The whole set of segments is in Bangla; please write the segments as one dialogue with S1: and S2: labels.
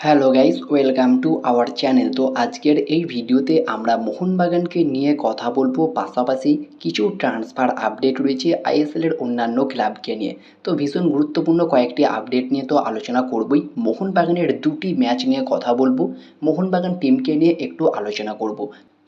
S1: Hello guys welcome to our channel তো আজকের এই ভিডিওতে আমরা মোহনবাগানকে নিয়ে কথা বলব। পাশাপাশি কিছু ট্রান্সফার আপডেট রয়েছে আইএসএলের অন্যান্য ক্লাবকে নিয়ে। তো ভীষণ গুরুত্বপূর্ণ কয়েকটি আপডেট নিয়ে তো আলোচনা করবই। মোহনবাগানের দুটি ম্যাচ নিয়ে কথা বলব। মোহনবাগান টিমকে নিয়ে একটু আলোচনা করব।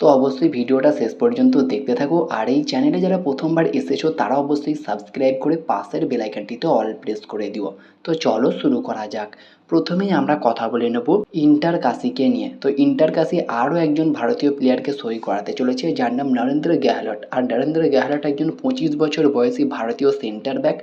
S1: তো অবশ্যই ভিডিওটা শেষ পর্যন্ত দেখতে থাকো। আর এই চ্যানেলে যারা প্রথমবার এসেছ, তারা অবশ্যই সাবস্ক্রাইব করে পাশের বেলাইকানটিতে অল প্রেস করে দিও। তো চলো শুরু করা যাক। প্রথমেই আমরা কথা বলে নেব ইন্টার কাশিকে নিয়ে। তো ইন্টার কাশি আরও একজন ভারতীয় প্লেয়ারকে সই করাতে চলেছে, যার নাম নরেন্দ্র গেহলট। আর নরেন্দ্র গেহলট একজন পঁচিশ বছর বয়সী ভারতীয় সেন্টার ব্যাক,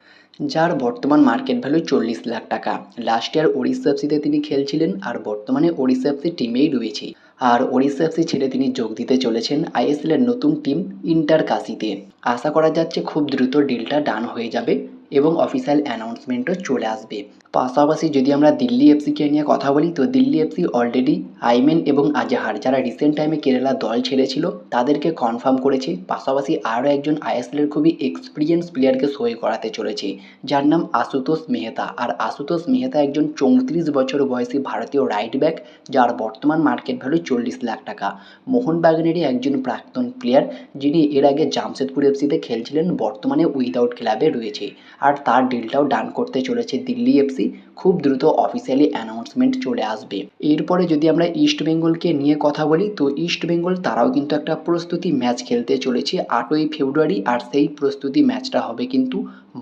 S1: যার বর্তমান মার্কেট ভ্যালু চল্লিশ লাখ টাকা। লাস্ট ইয়ার ওড়িশা এফসিতে তিনি খেলছিলেন, আর বর্তমানে ওড়িশা এফসি টিমেই রয়েছে। আর ওড়িশা এফসি ছেড়ে তিনি যোগ দিতে চলেছেন আইএসএলের নতুন টিম ইন্টার কাশিতে আশা করা যাচ্ছে খুব দ্রুত ডিলটা ডান হয়ে যাবে। এবং অফিসিয়াল অ্যানাউন্সমেন্টও চলে আসবে। পাশাপাশি যদি আমরা দিল্লি এফসিকে নিয়ে কথা বলি, তো দিল্লি এফসি অলরেডি আইমেন এবং আজাহার যারা রিসেন্ট টাইমে কেরালা দল ছেড়েছিল, তাদেরকে কনফার্ম করেছে। পাশাপাশি আরও একজন আইএসএলের খুবই এক্সপিরিয়েন্স প্লেয়ারকে সই করাতে চলেছে, যার নাম আশুতোষ মেহতা। আর আশুতোষ মেহতা একজন চৌত্রিশ বছর বয়সী ভারতীয় রাইট ব্যাক যার বর্তমান মার্কেট ভ্যালু চল্লিশ লাখ টাকা। মোহনবাগানেরই একজন প্রাক্তন প্লেয়ার যিনি এর আগে জামশেদপুর এফসিতে খেলছিলেন, বর্তমানে উইদাউট ক্লাবে রয়েছে। আর তার ডিলটাও ডান করতে চলেছে দিল্লি এফসি খুব দ্রুত অফিসিয়ালি অ্যানাউন্সমেন্ট চলে আসবে। এরপরে যদি আমরা ইস্ট বেঙ্গলকে নিয়ে কথা বলি, তো ইস্ট বেঙ্গল তারাও কিন্তু একটা প্রস্তুতি ম্যাচ খেলতে চলেছে আটই ফেব্রুয়ারি, আর সেই প্রস্তুতি ম্যাচটা হবে কিন্তু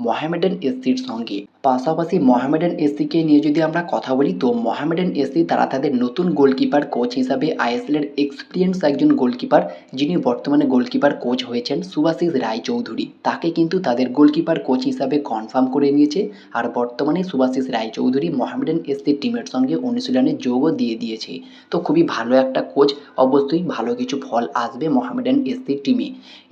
S1: মোহামেডান এসসির সঙ্গে। পাশাপাশি মোহামেডান এসসিকে নিয়ে যদি আমরা কথা বলি, তো মোহামেডান এসসি তারা তাদের নতুন গোলকিপার কোচ হিসাবে আইএসএলের এক্সপিরিয়েন্স একজন গোলকিপার, যিনি বর্তমানে গোলকিপার কোচ হয়েছেন সুভাশিস রায়চৌধুরী। তাকে কিন্তু তাদের গোলকিপার কোচ হিসাবে কনফার্ম করে নিয়েছে। আর বর্তমানে সুভাশিস রায়চৌধুরী মোহামেডান এসসি টিমের সঙ্গে অনুশীলনে যোগও দিয়ে দিয়েছে। তো খুবই ভালো একটা কোচ অবশ্যই ভালো কিছু ফল আসবে মোহামেডান এসসি টিমে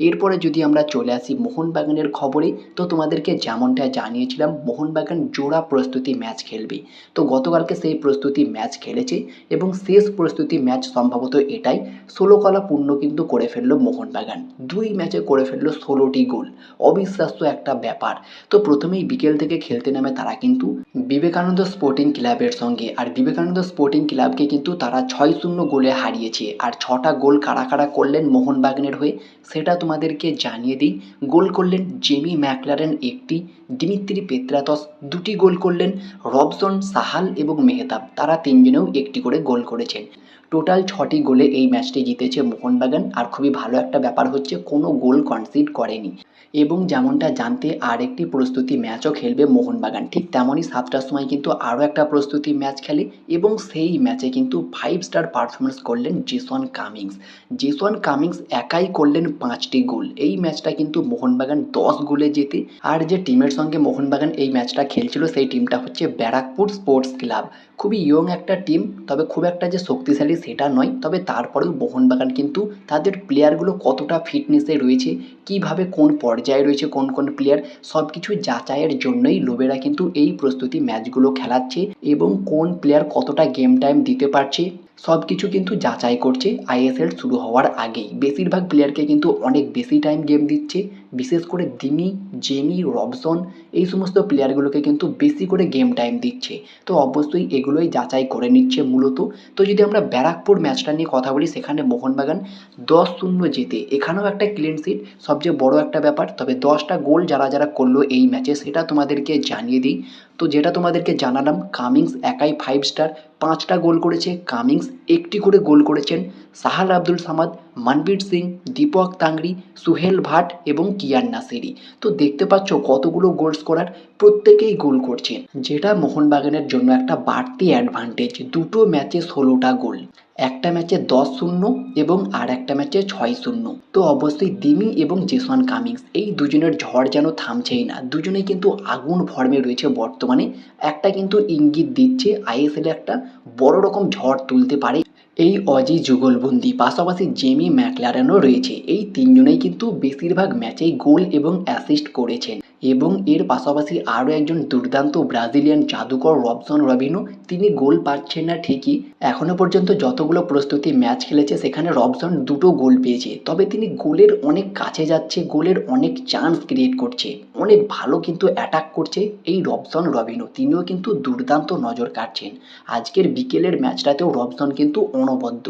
S1: এরপরে যদি আমরা চলে আসি মোহনবাগানের খবরে, তো তোমাদেরকে যেমনটা জানিয়েছিলাম, মোহনবাগান জোড়া প্রস্তুতি ম্যাচ খেলবে। তো গতকালকে সেই প্রস্তুতি ম্যাচ খেলেছে এবং শেষ প্রস্তুতি ম্যাচ সম্ভবত এটাই। ষোলো কলা পূর্ণ কিন্তু করে ফেলল মোহনবাগান। দুই ম্যাচে করে ফেলল ষোলোটি গোল। অবিশ্বাস্য একটা ব্যাপার। তো প্রথমেই বিকেল থেকে খেলতে নামে তারা কিন্তু বিবেকানন্দ স্পোর্টিং ক্লাবের সঙ্গে। আর বিবেকানন্দ স্পোর্টিং ক্লাবকে কিন্তু তারা ছয় শূন্য গোলে হারিয়েছে। আর ছটা গোল কারা কারা করলেন মোহনবাগানের হয়ে, সেটা তোমাদেরকে জানিয়ে দিই। গোল করলেন জেমি ম্যাকলারেন একটি দিমিত্রি পেত্রাতস দুটি গোল করলেন রবসন, সাহাল এবং মেহতাব। তারা তিনজনেও একটি করে গোল করেছেন। টোটাল ছটি গোলে এই ম্যাচটি জিতেছে মোহনবাগান। আর খুবই ভালো একটা ব্যাপার হচ্ছে কোনো গোল কনসিড করেনি। এবং যেমনটা জানতে আর একটি প্রস্তুতি ম্যাচও খেলবে মোহনবাগান। ঠিক তেমনই সাতটার সময় কিন্তু আরও একটা প্রস্তুতি ম্যাচ খেলে এবং সেই ম্যাচে কিন্তু ফাইভ স্টার পারফরমেন্স করলেন জেসন কামিংস। জেসন কামিংস একাই করলেন পাঁচটি গোল। এই ম্যাচটা কিন্তু মোহনবাগান দশ গোলে জেতে আর যে টিমের সঙ্গে মোহনবাগান এই ম্যাচটা খেলছিল সেই টিমটা হচ্ছে ব্যারাকপুর স্পোর্টস ক্লাব। খুবই ইয়ং একটা টিম, তবে খুব একটা যে শক্তিশালী সেটা নয়, তবে তারপরেও মোহনবাগান কিন্তু তাদের প্লেয়ারগুলো কতটা ফিটনেসে রয়েছে, কীভাবে কোন পর্যায়ে রয়েছে কোন কোন প্লেয়ার সব কিছু যাচাইয়ের জন্যই লোবেরা কিন্তু এই প্রস্তুতি ম্যাচগুলো খেলাচ্ছে এবং কোন প্লেয়ার কতটা গেম টাইম দিতে পারছে। সব কিছু কিন্তু যাচাই করছে আইএসএল শুরু হওয়ার আগেই। বেশিরভাগ প্লেয়ারকে কিন্তু অনেক বেশি টাইম গেম দিচ্ছে, বিশেষ করে দিমি, জেমি, রবসন, এই সমস্ত প্লেয়ারগুলোকে কিন্তু বেশি করে গেম টাইম দিচ্ছে। তো অবশ্যই এগুলোই যাচাই করে নিচ্ছে মূলত। তো যদি আমরা ব্যারাকপুর ম্যাচটা নিয়ে কথা বলি, সেখানে মোহনবাগান দশ শূন্য জেতে। এখানেও একটা ক্লিন সিট সবচেয়ে বড় একটা ব্যাপার। তবে দশটা গোল যারা যারা করল এই ম্যাচে সেটা তোমাদেরকে জানিয়ে দিই। তো যেটা তোমাদেরকে জানালাম কামিংস একাই ফাইভ স্টার পাঁচটা গোল করেছে কামিংস একটি করে গোল করেছেন সাহাল আব্দুল সামাদ মনবীর সিং, দীপক তাংরি, সুহেল ভাট এবং কিয়ান নাসেরি। তো দেখতে পাচ্ছ কতগুলো গোল স্কোরার প্রত্যেকেই গোল করছেন, যেটা মোহনবাগানের জন্য একটা বাড়তি অ্যাডভান্টেজ দুটো ম্যাচে ষোলোটা গোল। একটা ম্যাচে দশ শূন্য এবং আর একটা ম্যাচে ছয় শূন্য। তো অবশ্যই দিমি এবং জেসন কামিংস, এই দুজনের ঝড় যেন থামছেই না। দুজনেই কিন্তু আগুন ফর্মে রয়েছে বর্তমানে। একটা কিন্তু ইঙ্গিত দিচ্ছে আইএসএল একটা বড় রকম ঝড় তুলতে পারে এই অজি যুগলবন্দি। পাশাপাশি জেমি ম্যাকলারেনও রয়েছে। এই তিনজনেই কিন্তু বেশিরভাগ ম্যাচেই গোল এবং অ্যাসিস্ট করেছেন। এবং এর পাশাপাশি আরও একজন দুর্দান্ত ব্রাজিলিয়ান জাদুকর রবসন রবিনো তিনি গোল পাচ্ছেন না ঠিকই। এখনও পর্যন্ত যতগুলো প্রস্তুতি ম্যাচ খেলেছে, সেখানে রবসন দুটো গোল পেয়েছে। তবে তিনি গোলের অনেক কাছে যাচ্ছে, গোলের অনেক চান্স ক্রিয়েট করছে। অনেক ভালো কিন্তু অ্যাটাক করছে এই রবসন রবিনো তিনিও কিন্তু দুর্দান্ত নজর কাটছেন। আজকের বিকেলের ম্যাচটাতেও রবসন কিন্তু অনবদ্য।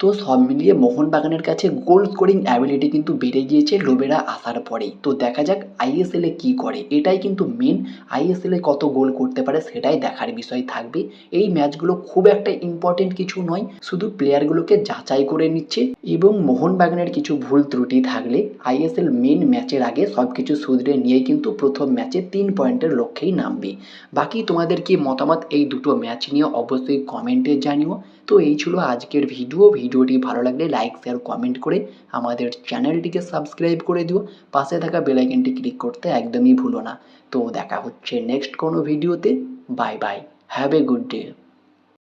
S1: তো সব মিলিয়ে মোহনবাগানের কাছে গোল স্কোরিং অ্যাবিলিটি কিন্তু বেড়ে গিয়েছে লোবেরা আসার পরেই তো দেখা যাক আইএসএলে কী করে। এটাই কিন্তু মেন আইএসএলে কত গোল করতে পারে সেটাই দেখার বিষয় থাকবে। এই ম্যাচগুলো খুব একটা ইম্পর্টেন্ট কিছু নয়। শুধু প্লেয়ারগুলোকে যাচাই করে নিচ্ছে এবং মোহনবাগানের কিছু ভুল ত্রুটি থাকলে আইএসএল মেন ম্যাচের আগে সব কিছু শুধরে নিয়েই কিন্তু প্রথম ম্যাচে তিন পয়েন্টের লক্ষ্যেই নামবে। বাকি তোমাদের কি মতামত? এই দুটো ম্যাচ নিয়ে অবশ্যই কমেন্টে জানিও। তো এই ছিল আজকের ভিডিও। ভিডিওটি ভালো লাগলে লাইক শেয়ার কমেন্ট করে আমাদের চ্যানেলটিকে সাবস্ক্রাইব করে দিও। পাশে থাকা বেলাইকনটি ক্লিক করতে একদমই ভুলো না। তো দেখা হচ্ছে নেক্সট কোনো ভিডিওতে bye bye have a good day